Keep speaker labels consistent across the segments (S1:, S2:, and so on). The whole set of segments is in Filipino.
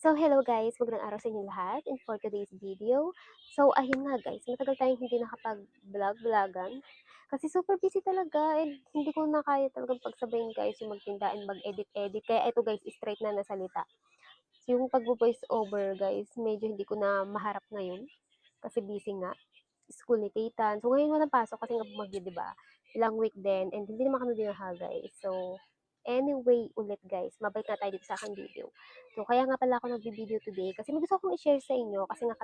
S1: So, hello guys, magandang araw sa inyo lahat. And for today's video, so ayun nga guys, matagal tayong hindi nakapag-vlog-vlogan. Kasi super busy talaga and hindi ko na kaya talagang pagsabayin guys yung magtinda and mag-edit-edit. Kaya ito guys, straight na nasalita. So, yung pag-voice over guys, medyo hindi ko na maharap ngayon. Kasi busy nga. School ni Titan. So, ngayon walang pasok kasi nga bumagyo, di ba? Ilang week din. And hindi naman kami binaha guys. So, anyway ulit guys, mabalik na tayo dito sa aking video. So, kaya nga pala ako nagbi-video today kasi may gusto akong i-share sa inyo kasi nga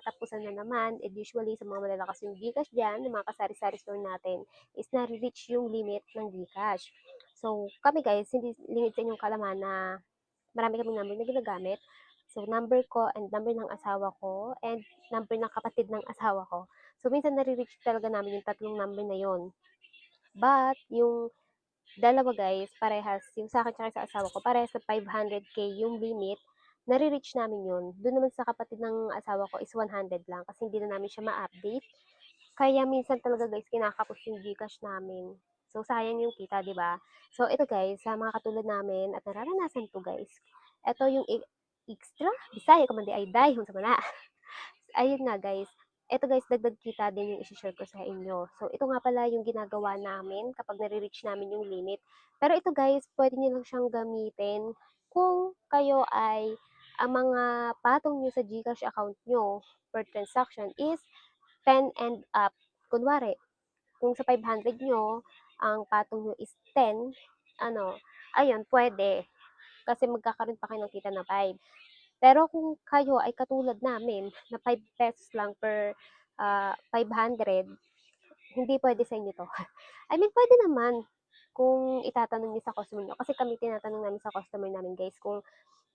S1: na naman and usually sa mga malalakas yung Gcash dyan, ng mga kasari-sari store natin is na-reach yung limit ng Gcash. So, kami guys, hindi limit sa inyong kalaman na marami kaming number na ginagamit. So, number ko and number ng asawa ko and number ng kapatid ng asawa ko. So, minsan nare-reach talaga namin yung tatlong number na yon. But, yung dalawa guys, parehas, yung sa akin tsaka sa asawa ko, parehas sa 500k yung limit, nare-reach namin yun. Doon naman sa kapatid ng asawa ko is 100 lang kasi hindi na namin siya ma-update. Kaya minsan talaga guys, kinakapos yung Gcash namin. So, sayang yung kita, di ba? So, ito guys, sa mga katulad namin at nararanasan to guys, ito yung extra, bisaya ko man di ay dahil sa mana. Ayun nga guys, ito guys, dagdag kita din yung isi-share ko sa inyo. So, ito nga pala yung ginagawa namin kapag nare-reach namin yung limit. Pero ito guys, pwede nyo lang siyang gamitin kung kayo ay ang mga patong nyo sa Gcash account nyo per transaction is 10 and up. Kunwari, kung sa 500 nyo, ang patong nyo is 10, ano, ayun, pwede. Kasi magkakaroon pa kayo ng kita na 5. Pero kung kayo ay katulad namin na 5 pesos lang per uh, 500, hindi pwede sa inyo to. I mean, pwede naman kung itatanong niyo sa customer niyo. Kasi kami tinatanong namin sa customer namin, guys, kung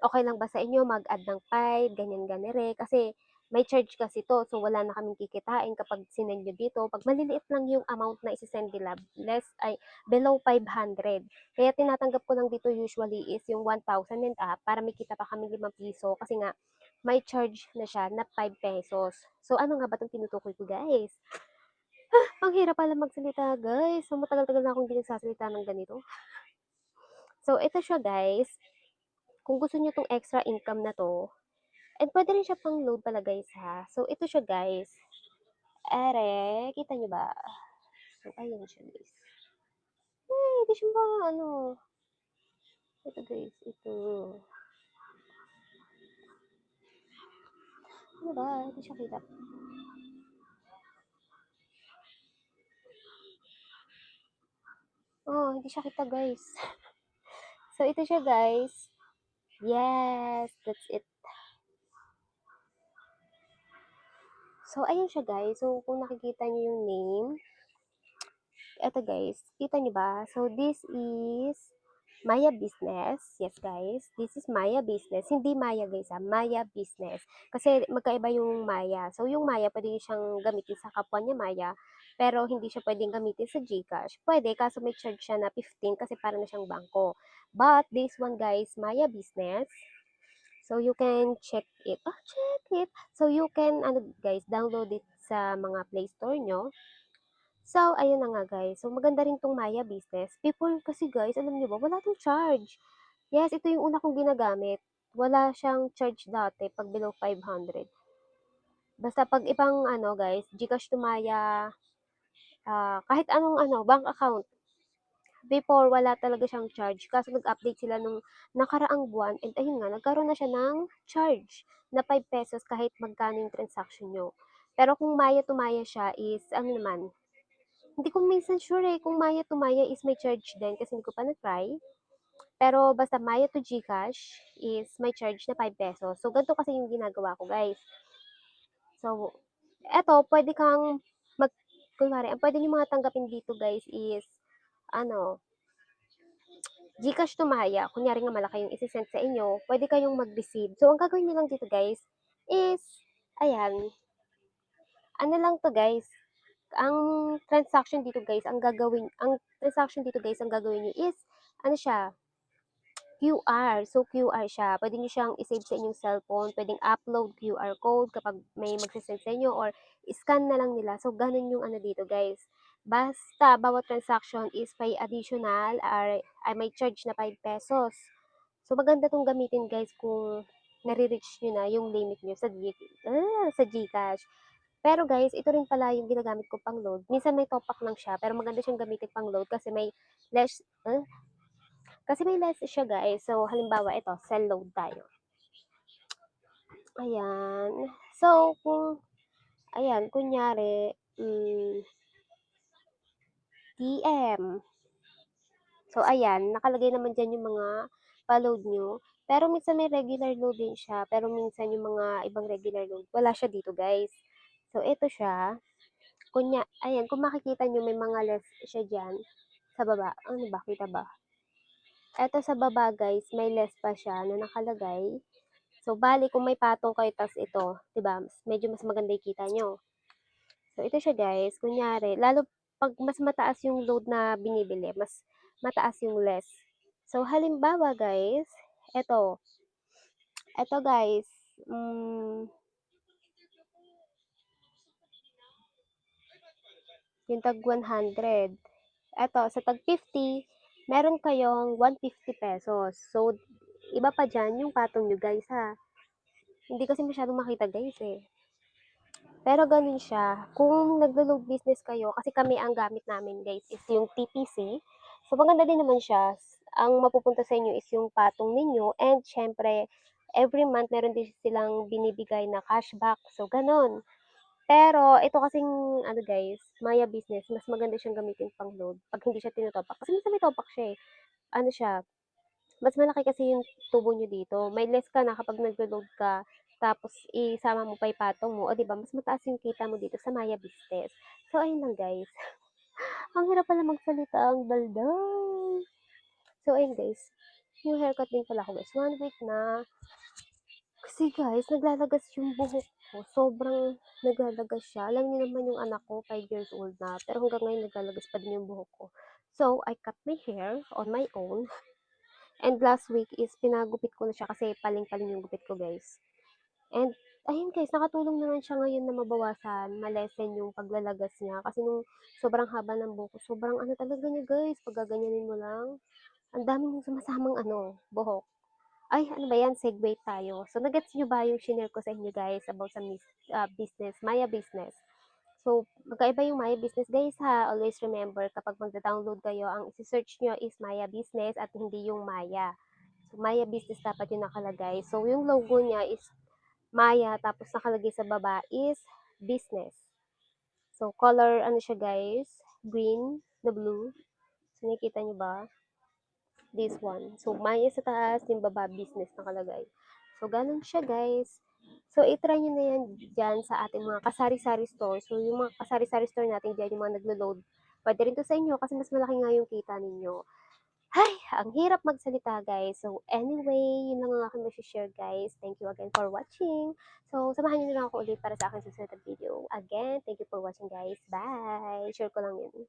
S1: okay lang ba sa inyo mag-add ng 5, ganyan ganere. Kasi may charge kasi to, so wala na kaming kikitain kapag sinend nyo dito. Pag maliliit lang yung amount na isisend nila, less ay below 500. Kaya tinatanggap ko lang dito usually is yung 1,000 and up para may kita pa kami 5 piso kasi nga may charge na siya na 5 pesos. So ano nga ba itong tinutukoy ko guys? Ah, ang hirap pala magsalita guys. So matagal-tagal na akong hindi nagsasalita ng ganito. So ito siya guys. Kung gusto niyo tong extra income na to, And pwede rin siya pang load pala guys ha. So ito siya guys. Ere, kita nyo ba? So ayun siya guys. Eh, hindi siya ba ano. Ito guys, ito. Ano ba? Hindi siya kita. Oh, hindi siya kita guys. so ito siya guys. Yes, that's it. So, ayun siya guys. So, kung nakikita niyo yung name, eto guys, kita niyo ba? So, this is Maya Business. Yes guys, this is Maya Business. Hindi Maya guys ha, Maya Business. Kasi magkaiba yung Maya. So, yung Maya, pwede siyang gamitin sa kapwa niya Maya. Pero hindi siya pwedeng gamitin sa Gcash. Pwede, kaso may charge siya na 15 kasi para na siyang bangko. But, this one guys, Maya Business. So, you can check it. Oh, check it. So, you can, ano guys, download it sa mga Play Store nyo. So, ayun na nga guys. So, maganda rin tong Maya Business. Before kasi guys, alam nyo ba, wala tong charge. Yes, ito yung una kong ginagamit. Wala siyang charge dati pag below 500. Basta pag ibang ano guys, Gcash to Maya, uh, kahit anong ano, bank account, before wala talaga siyang charge kasi nag-update sila nung nakaraang buwan and ayun nga nagkaroon na siya ng charge na 5 pesos kahit magkano yung transaction nyo. Pero kung Maya to Maya siya is ano naman hindi ko minsan sure eh kung Maya to Maya is may charge din kasi hindi ko pa na-try. Pero basta Maya to Gcash is may charge na 5 pesos. So ganito kasi yung ginagawa ko guys. So eto pwede kang mag kunwari, ang pwede niyo mga tanggapin dito guys is ano, Gcash to Maya, kunyari nga malaki yung isi-send sa inyo, pwede kayong mag-receive. So, ang gagawin niyo lang dito guys, is, ayan, ano lang to guys, ang transaction dito guys, ang gagawin, ang transaction dito guys, ang gagawin niyo is, ano siya, QR. So, QR siya. Pwede nyo siyang isave sa inyong cellphone. Pwedeng upload QR code kapag may magsisend sa inyo or scan na lang nila. So, ganun yung ano dito guys. Basta, bawat transaction is may additional or ay may charge na 5 pesos. So, maganda tong gamitin guys kung nare-reach niyo na yung limit niyo sa G ah, sa GCash. Pero guys, ito rin pala yung ginagamit ko pang-load. Minsan may top up lang siya, pero maganda siyang gamitin pang-load kasi may less ah, kasi may less siya guys. So, halimbawa ito, cell load tayo. Ayan. So, kung ayan, kunyari, hmm TM. So, ayan, nakalagay naman diyan yung mga pa-load niyo. Pero minsan may regular load din siya, pero minsan yung mga ibang regular load, wala siya dito guys. So, ito siya. Kunya ayan, kung makikita niyo may mga less siya diyan sa baba. Ano ba, kita ba? Eto sa baba guys, may less pa siya na nakalagay. So, bale kung may patong kayo tas ito, ba? Medyo mas maganda yung kita niyo. So, ito siya guys, kunyari, lalo pag mas mataas yung load na binibili, mas mataas yung less. So, halimbawa guys, eto. Eto guys, hmm yung tag 100. Eto, sa tag 50, meron kayong 150 pesos. So, iba pa dyan yung patong nyo guys ha. Hindi kasi masyadong makita guys eh. Pero ganun siya. Kung naglo-load business kayo, kasi kami ang gamit namin guys is yung TPC. So, maganda din naman siya. Ang mapupunta sa inyo is yung patong ninyo and syempre, every month meron din silang binibigay na cashback. So, ganun. Pero, ito kasing, ano guys, Maya Business, mas maganda siyang gamitin pang load pag hindi siya tinutopak. Kasi minsan may topak siya eh. Ano siya, mas malaki kasi yung tubo nyo dito. May less ka na kapag naglo-load ka, tapos isama mo pa yung mo. O, di ba mas mataas yung kita mo dito sa Maya Business. So, ayun lang guys. ang hirap pala magsalita ang balday. So, ayun guys. Yung haircut din pala ko guys. One week na. Kasi guys, naglalagas yung buhok ko. Sobrang naglalagas siya. Alam niyo naman yung anak ko, 5 years old na. Pero hanggang ngayon, naglalagas pa din yung buhok ko. So, I cut my hair on my own. And last week is pinagupit ko na siya kasi paling-paling yung gupit ko guys. And ayun guys, nakatulong naman siya ngayon na mabawasan, malesen yung paglalagas niya. Kasi nung sobrang haba ng buhok sobrang ano talaga niya guys, pag gaganyanin mo lang, ang dami nung sumasamang ano, buhok. Ay, ano ba yan? Segue tayo. So, nagets nyo ba yung shinare ko sa inyo guys about sa mis- ah, business, Maya business? So, magkaiba yung Maya business guys ha. Always remember, kapag magda-download kayo, ang isi-search nyo is Maya business at hindi yung Maya. So, Maya business dapat yung nakalagay. So, yung logo niya is Maya, tapos nakalagay sa baba is business. So, color, ano siya guys? Green, the blue. So, nakikita nyo ba? This one. So, Maya sa taas, yung baba, business nakalagay. So, ganun siya guys. So, itry nyo na yan dyan sa ating mga kasari-sari store. So, yung mga kasari-sari store natin dyan, yung mga naglo-load, pwede rin to sa inyo kasi mas malaki nga yung kita ninyo. Ay, ang hirap magsalita guys. So, anyway, yun lang ang aking share guys. Thank you again for watching. So, samahan nyo na lang ako ulit para sa aking susunod na video. Again, thank you for watching guys. Bye! Share ko lang yun.